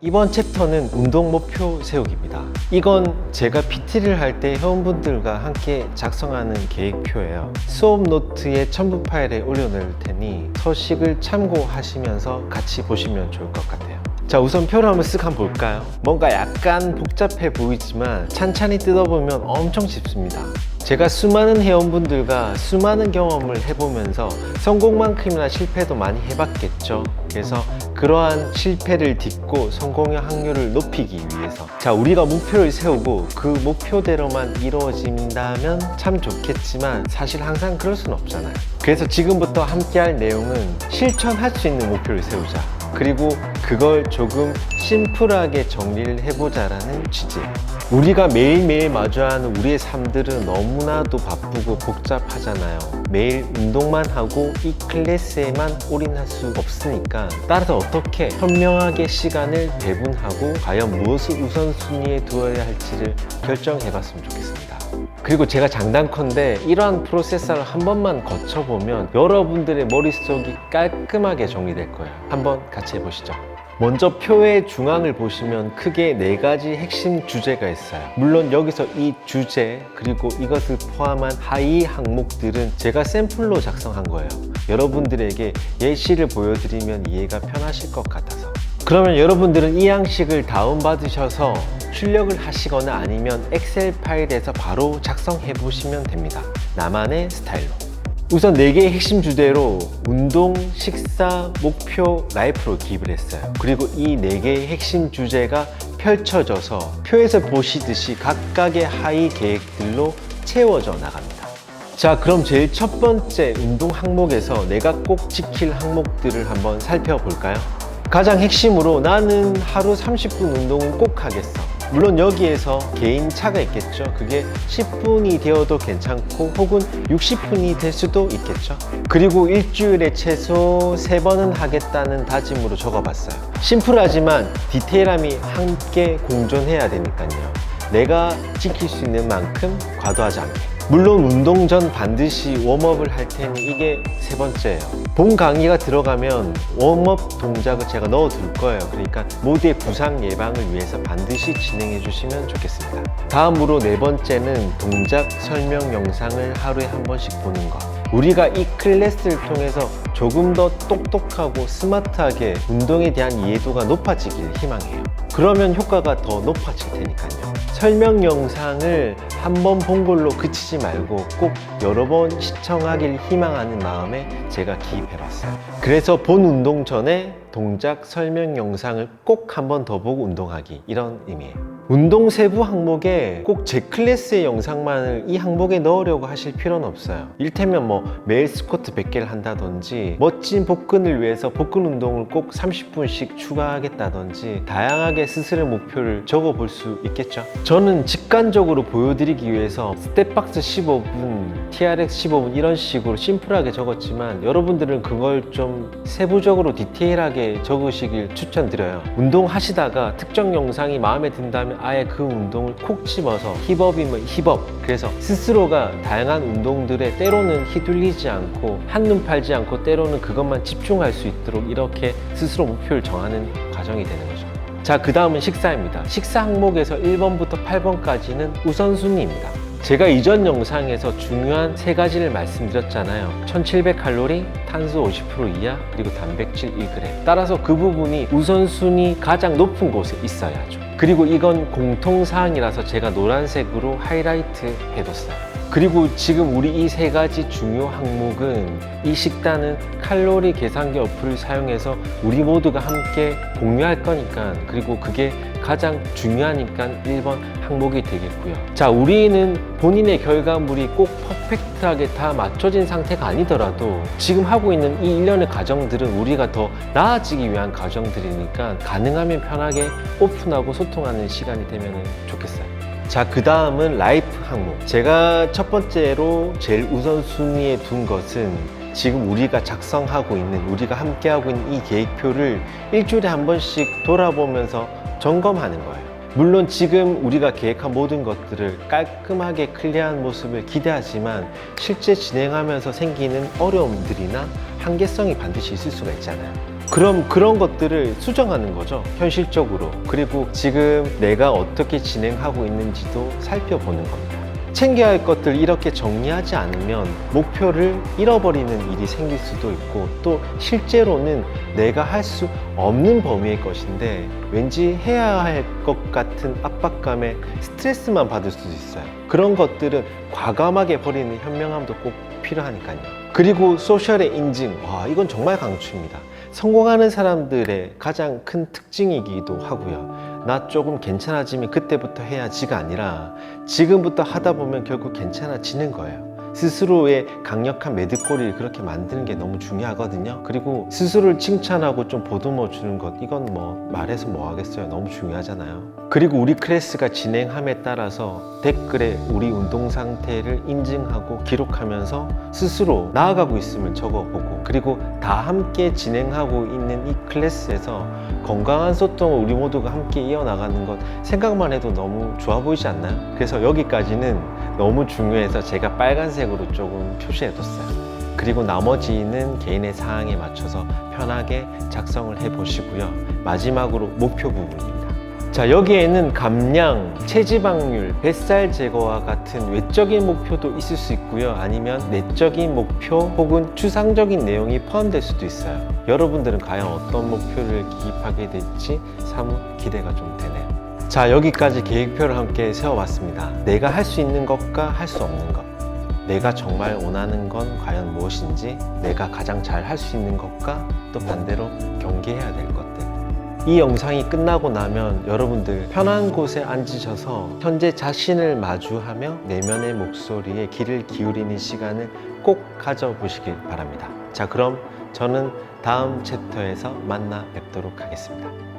이번 챕터는 운동 목표 세우기입니다. 이건 제가 PT를 할 때 회원분들과 함께 작성하는 계획표예요. 수업 노트에 첨부 파일에 올려놓을 테니 서식을 참고하시면서 같이 보시면 좋을 것 같아요. 자 우선 표를 한번 쓱 한번 볼까요? 뭔가 약간 복잡해 보이지만 찬찬히 뜯어보면 엄청 쉽습니다. 제가 수많은 회원분들과 수많은 경험을 해보면서 성공만큼이나 실패도 많이 해봤겠죠. 그래서 그러한 실패를 딛고 성공의 확률을 높이기 위해서 자 우리가 목표를 세우고 그 목표대로만 이루어진다면 참 좋겠지만 사실 항상 그럴 수는 없잖아요. 그래서 지금부터 함께 할 내용은 실천할 수 있는 목표를 세우자. 그리고 그걸 조금 심플하게 정리를 해보자라는 취지. 우리가 매일매일 마주하는 우리의 삶들은 너무나도 바쁘고 복잡하잖아요. 매일 운동만 하고 이 클래스에만 올인할 수 없으니까 따라서 어떻게 현명하게 시간을 배분하고 과연 무엇을 우선순위에 두어야 할지를 결정해 봤으면 좋겠습니다. 그리고 제가 장단컨대 이러한 프로세서를 한 번만 거쳐보면 여러분들의 머릿속이 깔끔하게 정리될 거예요. 한번 같이 해보시죠. 먼저 표의 중앙을 보시면 크게 네 가지 핵심 주제가 있어요. 물론 여기서 이 주제 그리고 이것을 포함한 하위 항목들은 제가 샘플로 작성한 거예요. 여러분들에게 예시를 보여드리면 이해가 편하실 것 같아서. 그러면 여러분들은 이 양식을 다운받으셔서 출력을 하시거나 아니면 엑셀 파일에서 바로 작성해 보시면 됩니다. 나만의 스타일로. 우선 4개의 핵심 주제로 운동, 식사, 목표, 라이프로 기입을 했어요. 그리고 이 4개의 핵심 주제가 펼쳐져서 표에서 보시듯이 각각의 하위 계획들로 채워져 나갑니다. 자, 그럼 제일 첫 번째 운동 항목에서 내가 꼭 지킬 항목들을 한번 살펴볼까요? 가장 핵심으로 나는 하루 30분 운동은 꼭 하겠어. 물론 여기에서 개인 차가 있겠죠. 그게 10분이 되어도 괜찮고 혹은 60분이 될 수도 있겠죠. 그리고 일주일에 최소 3번은 하겠다는 다짐으로 적어봤어요. 심플하지만 디테일함이 함께 공존해야 되니까요. 내가 지킬 수 있는 만큼 과도하지 않게. 물론 운동 전 반드시 웜업을 할 테니 이게 세 번째예요. 본 강의가 들어가면 웜업 동작을 제가 넣어 둘 거예요. 그러니까 모두의 부상 예방을 위해서 반드시 진행해 주시면 좋겠습니다. 다음으로 네 번째는 동작 설명 영상을 하루에 한 번씩 보는 것. 우리가 이 클래스를 통해서 조금 더 똑똑하고 스마트하게 운동에 대한 이해도가 높아지길 희망해요. 그러면 효과가 더 높아질 테니까요. 설명 영상을 한 번 본 걸로 그치지 말고 꼭 여러 번 시청하길 희망하는 마음에 제가 기입해봤어요. 그래서 본 운동 전에 동작 설명 영상을 꼭 한 번 더 보고 운동하기 이런 의미예요. 운동 세부 항목에 꼭 제 클래스의 영상만을 이 항목에 넣으려고 하실 필요는 없어요. 일테면 뭐 매일 스쿼트 100개를 한다든지 멋진 복근을 위해서 복근 운동을 꼭 30분씩 추가하겠다든지 다양하게 스스로 목표를 적어 볼 수 있겠죠. 저는 직관적으로 보여드리기 위해서 스텝박스 15분, TRX 15분 이런 식으로 심플하게 적었지만 여러분들은 그걸 좀 세부적으로 디테일하게 적으시길 추천드려요. 운동하시다가 특정 영상이 마음에 든다면 아예 그 운동을 콕 집어서 힙업이면 힙업. 그래서 스스로가 다양한 운동들에 때로는 휘둘리지 않고 한눈 팔지 않고 때로는 그것만 집중할 수 있도록 이렇게 스스로 목표를 정하는 과정이 되는 거죠. 자, 그 다음은 식사입니다. 식사 항목에서 1번부터 8번까지는 우선순위입니다. 제가 이전 영상에서 중요한 세 가지를 말씀드렸잖아요. 1700칼로리, 탄수 50% 이하, 그리고 단백질 1g. 따라서 그 부분이 우선순위 가장 높은 곳에 있어야죠. 그리고 이건 공통사항이라서 제가 노란색으로 하이라이트 해뒀어요. 그리고 지금 우리 이 세 가지 중요 항목은 이 식단은 칼로리 계산기 어플을 사용해서 우리 모두가 함께 공유할 거니까 그리고 그게 가장 중요하니까 1번 항목이 되겠고요. 자, 우리는 본인의 결과물이 꼭 퍼펙트하게 다 맞춰진 상태가 아니더라도 지금 하고 있는 이 일련의 과정들은 우리가 더 나아지기 위한 과정들이니까 가능하면 편하게 오픈하고 소통하는 시간이 되면 좋겠어요. 자, 그 다음은 라이프 항목. 제가 첫 번째로 제일 우선순위에 둔 것은 지금 우리가 작성하고 있는, 우리가 함께하고 있는 이 계획표를 일주일에 한 번씩 돌아보면서 점검하는 거예요. 물론 지금 우리가 계획한 모든 것들을 깔끔하게 클리어한 모습을 기대하지만 실제 진행하면서 생기는 어려움들이나 한계성이 반드시 있을 수가 있잖아요. 그럼 그런 것들을 수정하는 거죠. 현실적으로. 그리고 지금 내가 어떻게 진행하고 있는지도 살펴보는 겁니다. 챙겨야 할 것들 이렇게 정리하지 않으면 목표를 잃어버리는 일이 생길 수도 있고 또 실제로는 내가 할 수 없는 범위의 것인데 왠지 해야 할 것 같은 압박감에 스트레스만 받을 수도 있어요. 그런 것들은 과감하게 버리는 현명함도 꼭 필요하니까요. 그리고 소셜의 인증. 와, 이건 정말 강추입니다. 성공하는 사람들의 가장 큰 특징이기도 하고요. 나 조금 괜찮아지면 그때부터 해야지가 아니라 지금부터 하다 보면 결국 괜찮아지는 거예요. 스스로의 강력한 매듭고리를 그렇게 만드는 게 너무 중요하거든요. 그리고 스스로를 칭찬하고 좀 보듬어 주는 것, 이건 뭐 말해서 뭐 하겠어요. 너무 중요하잖아요. 그리고 우리 클래스가 진행함에 따라서 댓글에 우리 운동 상태를 인증하고 기록하면서 스스로 나아가고 있음을 적어보고 그리고 다 함께 진행하고 있는 이 클래스에서 건강한 소통을 우리 모두가 함께 이어나가는 것 생각만 해도 너무 좋아 보이지 않나요? 그래서 여기까지는 너무 중요해서 제가 빨간색으로 조금 표시해뒀어요. 그리고 나머지는 개인의 사항에 맞춰서 편하게 작성을 해 보시고요. 마지막으로 목표 부분입니다. 자, 여기에는 감량, 체지방률, 뱃살 제거와 같은 외적인 목표도 있을 수 있고요. 아니면 내적인 목표 혹은 추상적인 내용이 포함될 수도 있어요. 여러분들은 과연 어떤 목표를 기입하게 될지 사뭇 기대가 좀 되네요. 자, 여기까지 계획표를 함께 세워봤습니다. 내가 할 수 있는 것과 할 수 없는 것. 내가 정말 원하는 건 과연 무엇인지, 내가 가장 잘 할 수 있는 것과 또 반대로 경계해야 될 것들. 이 영상이 끝나고 나면 여러분들 편한 곳에 앉으셔서 현재 자신을 마주하며 내면의 목소리에 귀를 기울이는 시간을 꼭 가져보시길 바랍니다. 자, 그럼 저는 다음 챕터에서 만나 뵙도록 하겠습니다.